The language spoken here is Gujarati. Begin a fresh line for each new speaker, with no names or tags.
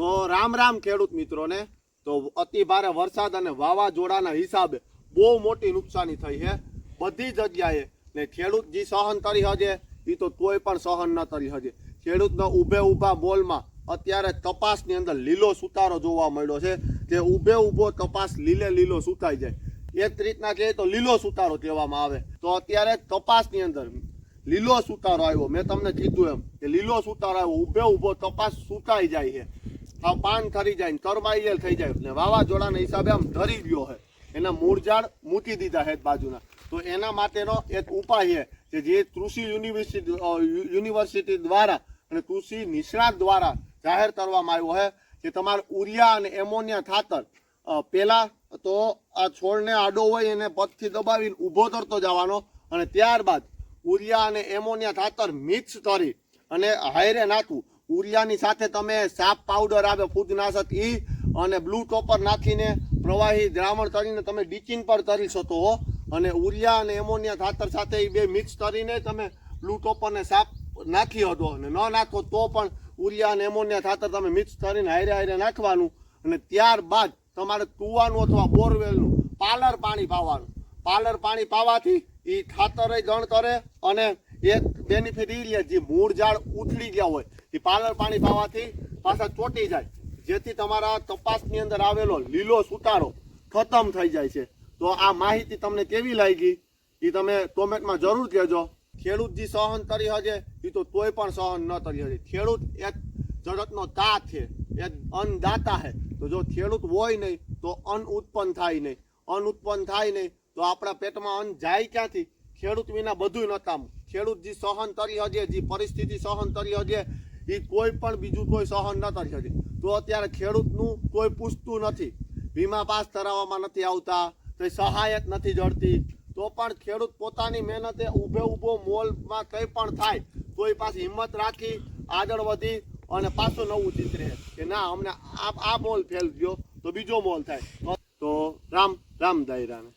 તો રામ રામ ખેડૂત મિત્રોને, તો અતિ ભારે વરસાદ અને વાવાઝોડાના હિસાબે બહુ મોટી નુકસાની થઈ છે. બધી જગ્યાએ ને ખેડૂત જે સહન કરી હજે એ તો કોઈ પણ સહન ન કરી હજે. ખેડૂતનો ઊભે ઊભા મોલમાં અત્યારે તપાસની અંદર લીલો સુતારો જોવા મળ્યો છે. જે ઊભે ઊભો તપાસ લીલે લીલો સુતાઈ જાય. એક રીતના કહે તો લીલો સુતારો કહેવામાં આવે. તો અત્યારે તપાસની અંદર લીલો સુતારો આવ્યો. મેં તમને કીધું એમ કે લીલો સુતારો આવ્યો. ઊભે ઊભો તપાસ સુકાઈ જાય છે. આ પાન ખરી જાય ને કરમાઈલ થઈ જાય. ને વાવાઝોડાના હિસાબે આમ ધરી ગયો છે એના મૂળઝાડ મૂકી દીધા હે બાજુના. તો એના માટેનો એક ઉપાય છે કે જે કૃષિ યુનિવર્સિટી યુનિવર્સિટી દ્વારા અને કૃષિ નિષ્ણાત દ્વારા જાહેર કરવામાં આવ્યો છે કે તમારે ઉરિયા અને એમોનિયા ખાતર પહેલાં તો આ છોડને આડો હોય એને પગથી દબાવીને ઊભો કરતો જવાનો અને ત્યારબાદ ઉરિયા અને એમોનિયા ખાતર મિક્સ કરી અને હાયરે નાખવું. ઉરિયાની સાથે તમે સાપ પાવડર આવે ફૂગનાશક ઈ અને બ્લુ ટોપર નાખીને પ્રવાહી દ્રાવણ કરીને તમે ડીચિન પર કરી શકો અને ઉરિયા અને એમોનિયા ખાતર સાથે એ બે મિક્સ કરીને તમે બ્લુ ટોપરને સાપ નાખી હતો અને ન નાખો તો પણ ઉરિયા અને એમોનિયા ખાતર તમે મિક્સ કરીને હારે હારે નાખવાનું. અને ત્યારબાદ તમારે કૂવાનું અથવા બોરવેલનું પાલર પાણી પાવાનું. પાલર પાણી પાવાથી એ ખાતર ગણ કરે અને એક બેનિફિટ એ લે જે મૂળ ઝાડ ઉથળી ગયા હોય, એ પાલર પાણી પાવાથી પાછા ચોટી જાય. જેથી તમારા તપાસની અંદર આવેલો લીલો સુતારો ખતમ થઈ જાય છે. તો આ માહિતી તમને કેવી લાગી? એ તમે કોમેન્ટમાં જરૂર કહેજો. ખેડૂત જે સહન કરી હજે એ તો તોય પણ સહન ન કરી હજે ખેડૂત એક જગતનો તા છે, એક અન્નદાતા છે. તો જો ખેડૂત હોય નહીં, તો અન્ન ઉત્પન્ન થાય નહીં. અન્ન ઉત્પન્ન થાય નહીં, તો આપણા પેટમાં અન્ન જાય ક્યાંથી? ખેડૂત વિના બધું નકામ ખેડૂત જે સહન કરી હજે, જે પરિસ્થિતિ સહન કરી હજે એ કોઈ પણ બીજું કોઈ સહન ન કરી શકે તો અત્યારે ખેડૂતનું કોઈ પૂછતું નથી. વીમા પાસ કરાવવામાં નથી આવતા, તો સહાયક નથી જડતી. તો પણ ખેડૂત પોતાની મહેનતે ઊભે ઊભો મોલમાં કંઈ પણ થાય, તો એ પાછી હિંમત રાખી આગળ વધી અને પાછું નવું ચિત્રે કે ના, અમને આ આ મોલ ફેલ ગયો તો બીજો મોલ થાય. તો રામ રામ દાયરાને.